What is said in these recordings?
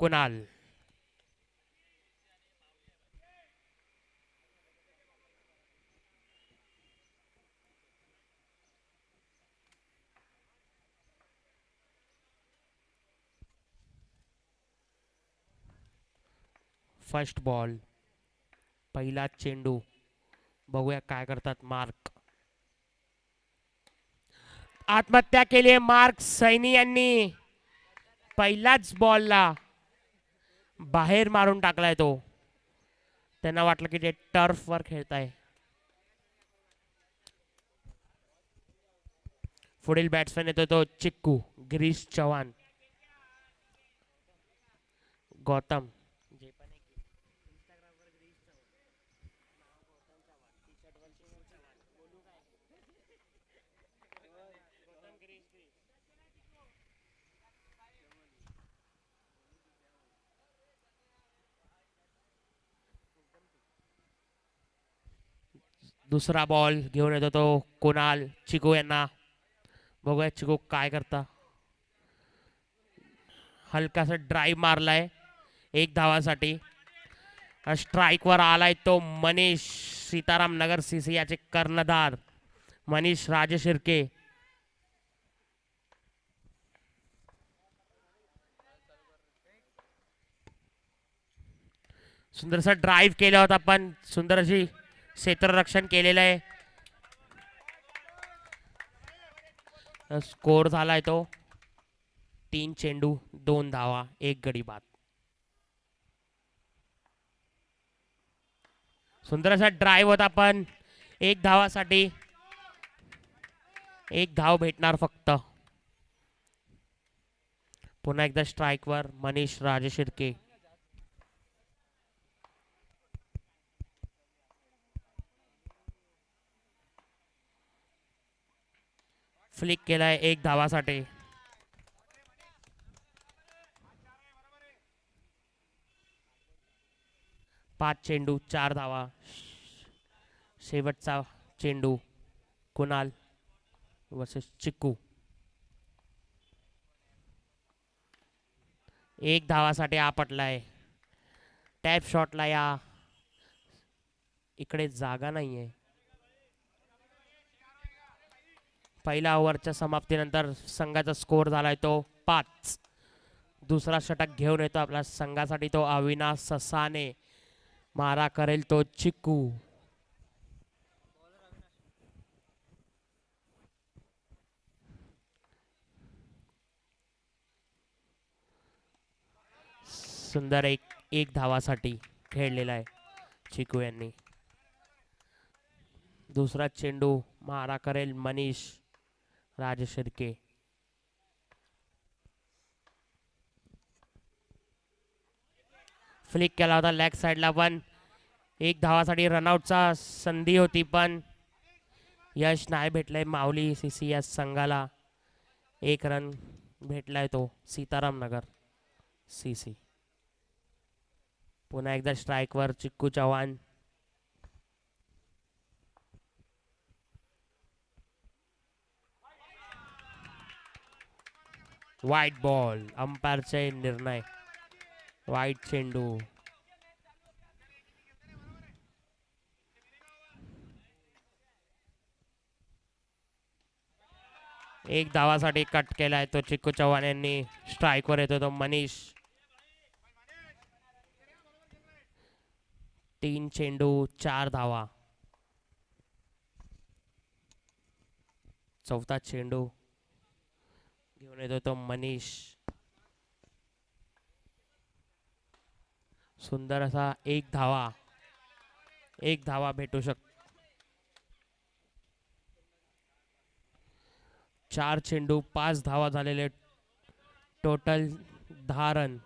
Kunal? First ball पहिला चेंडू. बघूया काय करतात मार्क. आत्महत्या केली आहे मार्क सैनी यांनी. पहिल्याच बॉलला बाहेर मारून टाकलाय तो. त्यांना वाटलं की ते टर्फवर खेळताय. पुढील बॅट्समॅन येतो तो चिक्कू गिरीश चव्हाण. गौतम. दुसरा बॉल घेऊन येतो तो कुणाल चिकू यांना. बघूया चिकू काय करता. हलकासा ड्राईव्ह मारलाय एक धावासाठी. स्ट्राईकवर आलाय तो मनीष सीताराम नगर सिसियाचे कर्णधार. मनीष राजे शिर्के. सुंदरसा ड्राईव्ह केला होता पण सुंदर अशी क्षेत्ररक्षण केलेलं आहे. स्कोर झालाय तो. तीन चेंडू दोन धावा एक गडी बाद. सुंदर असा ड्राईव्ह होता पण एक धावासाठी एक धाव भेटणार फक्त. पुन्हा एकदा स्ट्राईकवर मनीष राजे शिर्के फ्लिक केलाय एक धावासाठी. पाच चेंडू चार धावा. शेवटचा चेंडू कुणाल वर्सेस चिक्कू. एक धावासाठी आपटलाय टॅप शॉटला या. इकडे जागा नाहीये. पहिल्या ओव्हरच्या समाप्तीनंतर संघाचा स्कोर झालाय तो पाच. दुसरा षटक घेऊन येतो आपल्या संघासाठी तो अविनाश ससाने. मारा करेल तो चिक्कू. सुंदर एक एक धावासाठी खेळलेला आहे चिकू यांनी. दुसरा चेंडू मारा करेल मनीष. राज शिर्के फ्लिक केला होता लेग साईडला पण. एक धावासाठी रनआउटचा संधी होती पण. यश नाही भेटलंय माऊली सी सी एस संघाला. एक रन भेटलाय तो सीताराम नगर सी सी पुन्हा एकदा स्ट्राईकवर चिक्कू चव्हाण. वाईट बॉल अंपायरचे निर्णय. वाईट चेंडू. एक धावासाठी कट केलाय तो चिक्कू चव्हाण यांनी. स्ट्राईकवर येतो तो मनीष. तीन चेंडू चार धावा. चौथा चेंडू. घेऊन येतो तो मनीष सुंदर असा एक धावा एक धावा भेटू शक चार चेंडू पाच धावा झालेले टोटल दहा रन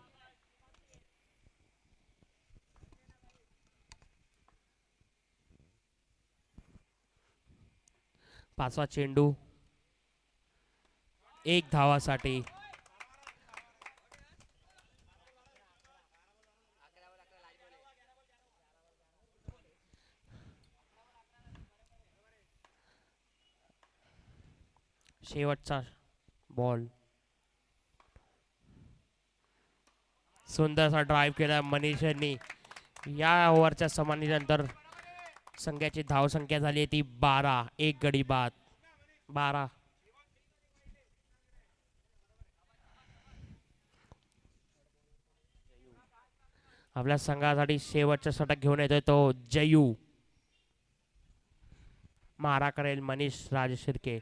पाचवा चेंडू एक धावासाठी. शेवटचा बॉल सुंदरसा ड्राईव्ह केला मनीष यांनी. या ओव्हरच्या समानीनंतर संघाची धावसंख्या झाली ती बारा एक गडी बाद. बारा. आपल्या संघासाठी शेवटचा षटक घेऊन येतोय तो जयू. मारा करेल मनीष राज शिर्के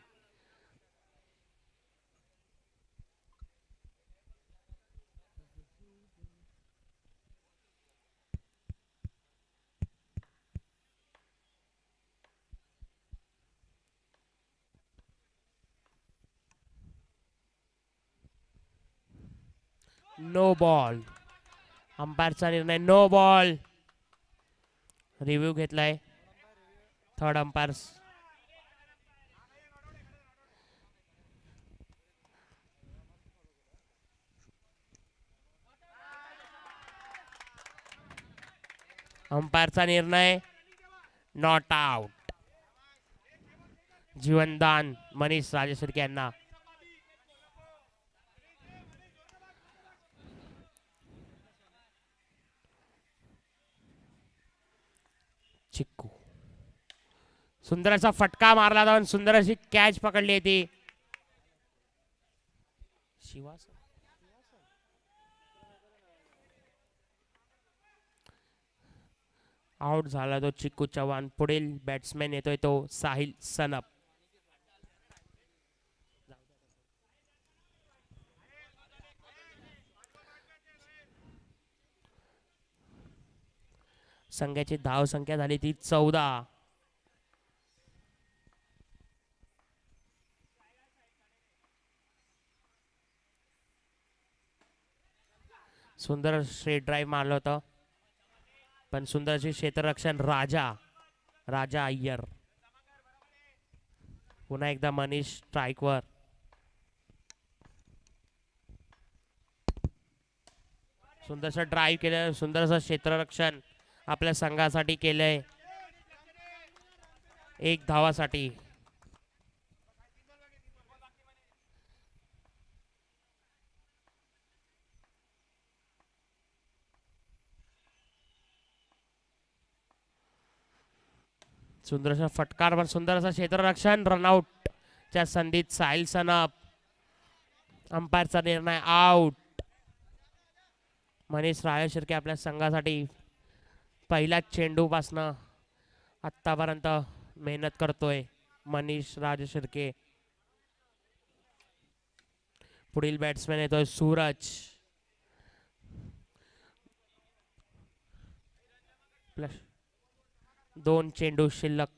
नो बॉल अंपायरचा निर्णय नो बॉल रिव्ह्यू घेतलाय. थर्ड अंपायर अंपायरचा निर्णय नॉट आउट जीवनदान मनीष राजेश्वरके यांना चिक्कू सुंदर असा फटका मारला जाऊन सुंदर अशी कॅच पकडली आहे शिवास आउट झाला तो चिक्कू चव्हाण. पुढील बॅट्समॅन येतोय तो साहिल सनप. संघाची धाव संख्या झाली ती चौदा. सुंदर स्ट्रेट ड्राईव्ह मारलं होतं. पण सुंदरशी क्षेत्ररक्षण राजा राजा अय्यर. पुन्हा एकदा मनीष स्ट्राईकवर सुंदरसं ड्राईव्ह केलं सुंदरसं क्षेत्ररक्षण आपल्या संघासाठी केलंय. एक धावासाठी. सुंदरसा फटकार पण सुंदर क्षेत्ररक्षण रनआउट च्या संधीत साहिल सनप. अंपायरचा निर्णय आउट मनीष रायशिर्के आपल्या संघासाठी पहिल्याच चेंडूपासनं आत्तापर्यंत मेहनत करतोय मनीष राज शिर्के पुढील बॅट्समॅन येतोय सूरज. प्लस दोन चेंडू शिल्लक.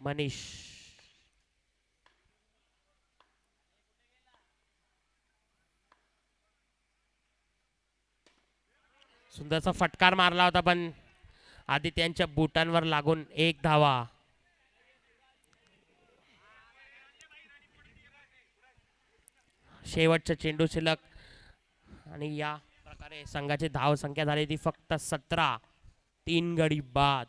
मनीष. सुंदरचा फटकार मारला होता पण आधी त्यांच्या बुटांवर लागून एक धावा. शेवटचा चेंडू शिल्लक. आणि या प्रकारे संघाची धाव संख्या झाली ती फक्त सतरा. तीन गडी बाद.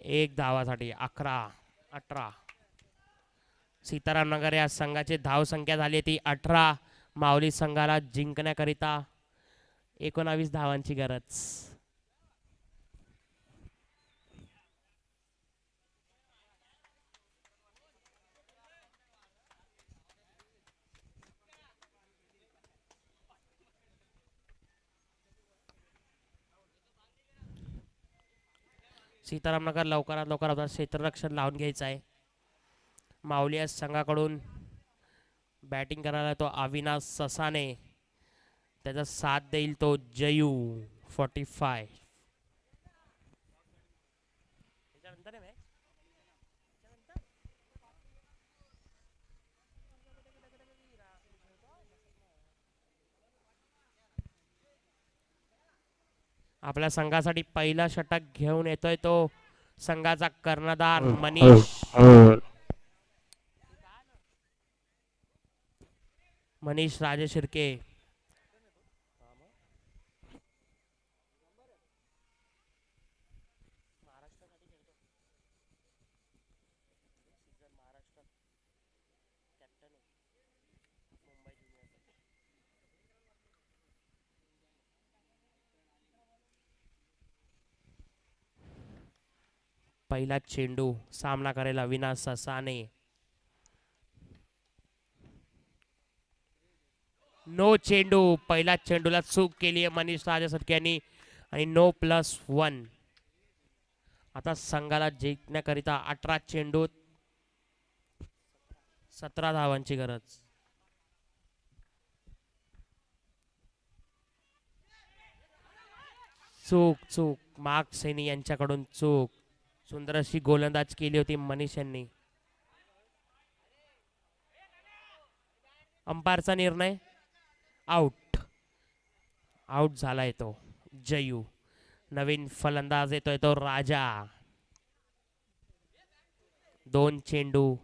एक धावासाठी अकरा अठरा. सीताराम नगर या संघाची धाव संख्या झाली ती अठरा. माऊली संघाला जिंकण्याकरिता एकोणावीस धावांची गरज. सीतारामनगर लवकरात लवकर आपला क्षेत्ररक्षण लावून घ्यायचं आहे. माऊली या संघाकडून बॅटिंग करायला तो अविनाश ससाने. त्याचा साथ देईल तो जयू फॉर्टी फाय आपल्या संघासाठी पहिला षटक घेऊन येतोय तो संघाचा कर्णधार मनीष. मनीष राजशिर्के. पहिला चेंडू सामना करेल अविनाश ससाने. नो चेंडू पहिल्या चेंडूला चूक केली आहे मनीष राजा सटक्यांनी आणि नो प्लस वन. आता संघाला जिंकण्याकरिता अठरा चेंडूत सतरा धावांची गरज. चूक चूक. मार्क सैनी यांच्याकडून चूक. सुंदर अशी गोलंदाज केली होती मनीष यांनी. अंपायरचा निर्णय? आउट आउट झालाय तो. जयू. नवीन फलंदाज येतोय तो राजा. दोन चेंडू.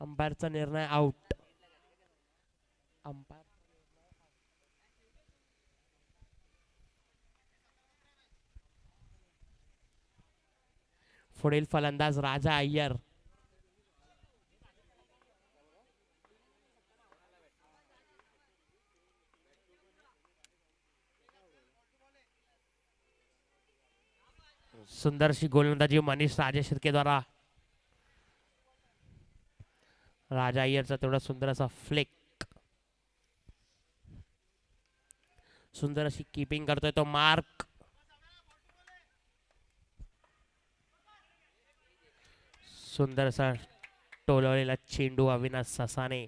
अंपायरचा निर्णय आउट अंपायर पुढील फलंदाज राजा अय्यर. सुंदरशी गोलंदाजी मनीष राजे शिर्केद्वारा राजा अय्यरचा तेवढा सुंदर असा फ्लेक सुंदर अशी किपिंग करतोय तो मार्क. सुंदरसा टोलवलेला चेंडू अविनाश ससाने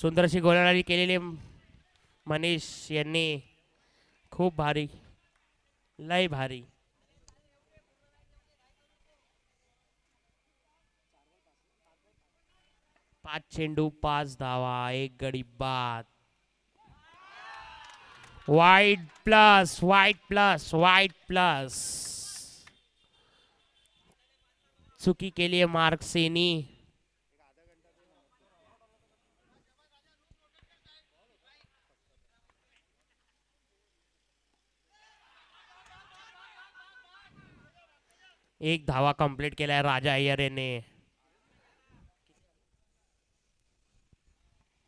सुंदर अशी गोलंदाजी केलेली मनीष यांनी खूप भारी लय भारी. पाच चेंडू पाच धावा एक गडी बाद. वाईट प्लस वाईट प्लस वाईट प्लस चुकी केली आहे मार्क एक धावा कंप्लीट केलाय राजा अय्यर याने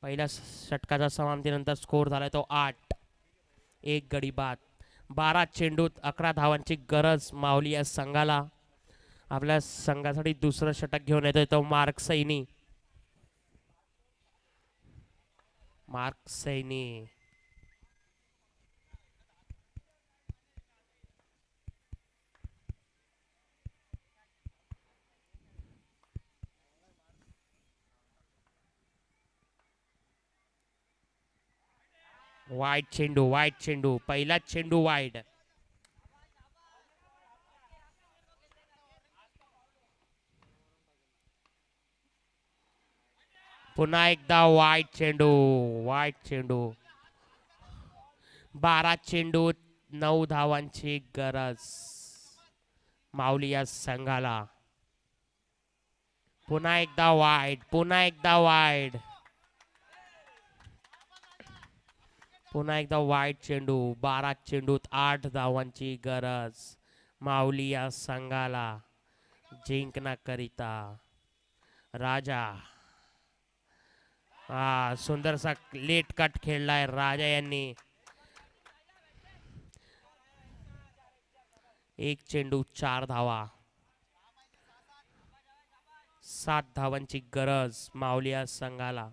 पहिल्या षटकाच्या समाप्तीनंतर स्कोर झालाय तो आठ. एक गडी बाद. बारा चेंडूत अकरा धावांची गरज मावली या संघाला. आपल्या संघासाठी दुसरं षटक घेऊन येतोय तो मार्क सैनी. मार्क सैनी. वाईट चेंडू वाईट चेंडू पहिलाच चेंडू वाईड पुन्हा एकदा वाईट चेंडू वाईट चेंडू बारा चेंडू नऊ धावांची गरज माऊली या संघाला पुन्हा एकदा वाईट पुन्हा एकदा वाईट पुन्हा एकदा वाईट चेंडू बारा चेंडूत आठ धावांची गरज माऊली या संघाला जिंकण्याकरिता राजा हा सुंदरसा लेट कट खेळलाय राजा यांनी. एक चेंडू चार धावा. सात धावांची गरज माऊली या संघाला.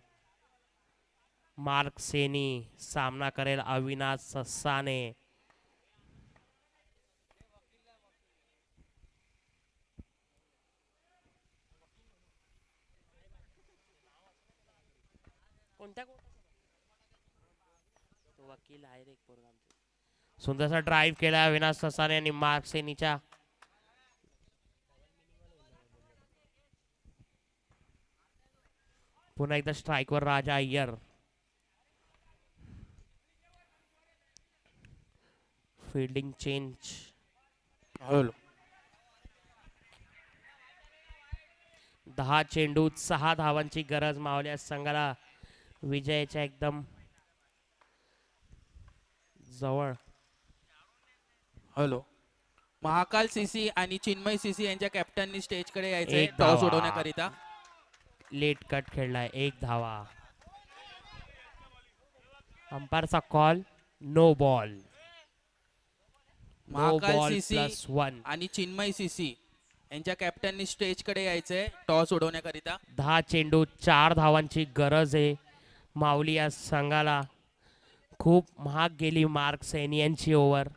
मार्क सेनी सामना करेल अविनाश ससाने कोणत्या वकील आहे रे सुंदरसा ड्राईव्ह केला अविनाश ससाने आणि मार्क सेनीच्या पुन्हा एकदा स्ट्राईकवर Raja Iyer. Fielding change hello दहा चेंडूत सहा धावांची गरज मावल्या संघाला विजयाच्या एकदम जवळ. हॅलो महाकाल सीसी आणि चिन्मय सीसी यांच्या कॅप्टननी स्टेजकडे यायचंय एक टॉस. उडवण्याकरिता लेट कट खेळलाय. एक धावा. अंपायरचा call no ball Mahakal CC आणि चिन्मय सीसी यांच्या कॅप्टननी स्टेजकडे यायचंय टॉस उडवण्याकरिता. दहा चेंडू चार धावांची गरज आहे. माऊली या संघाला खूप महाग गेली मार्क सैनी यांची ओव्हर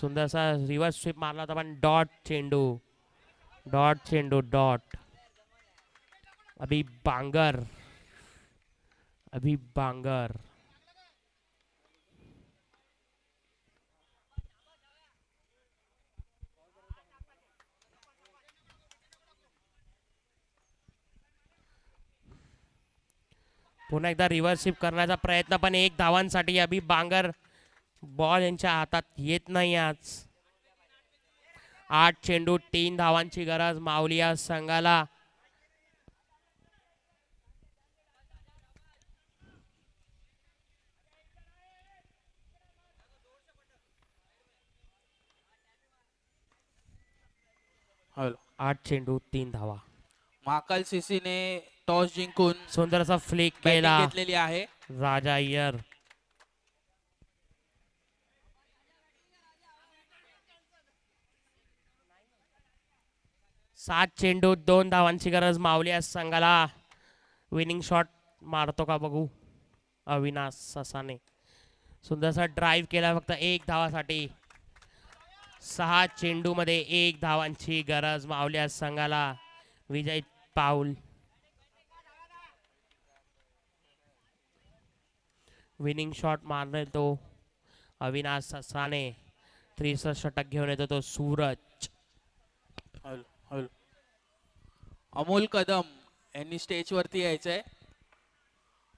सुंदरसा रिव्हर्स स्वीप मारला होता पण डॉट चेंडू. डॉट चेंडू डॉट अभि बांगर. अभि बांगर. पुन्हा एकदा रिव्हर्सिप करण्याचा प्रयत्न पण एक धावांसाठी अभि बांगर बॉल यांच्या हातात येत नाही आज. आठ चेंडू तीन धावांची गरज माऊली या संघाला. हॅलो. आठ चेंडू तीन धावा. महाकाल सीसीने टॉस जिंकून सुंदरसा फ्लिक बॅटिंग केला. घेतलेली आहे. राजा अय्यर. सात चेंडू दोन धावांची गरज मावली आज संघाला. विनिंग शॉट मारतो का बघू? अविनाश ससाने. सुंदरसा ड्राईव्ह केला फक्त एक धावासाठी. सहा चेंडूमध्ये एक धावांची गरज मावली आज संघाला. विजय पाऊल. विनिंग शॉट मारले तो अविनाश ससाने त्रेसष्ट षटक घेऊन येतो तो सूरज. Hello hello. अमोल कदम यांनी स्टेजवरती यायचंय.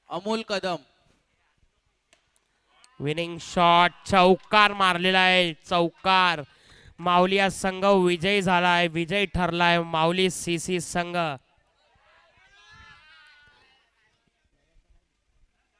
अमोल कदम. विनिंग शॉट चौकार मारलेला आहे चौकार. माऊली हा संघ विजयी झाला आहे विजयी ठरला आहे माऊली सी सी संघ.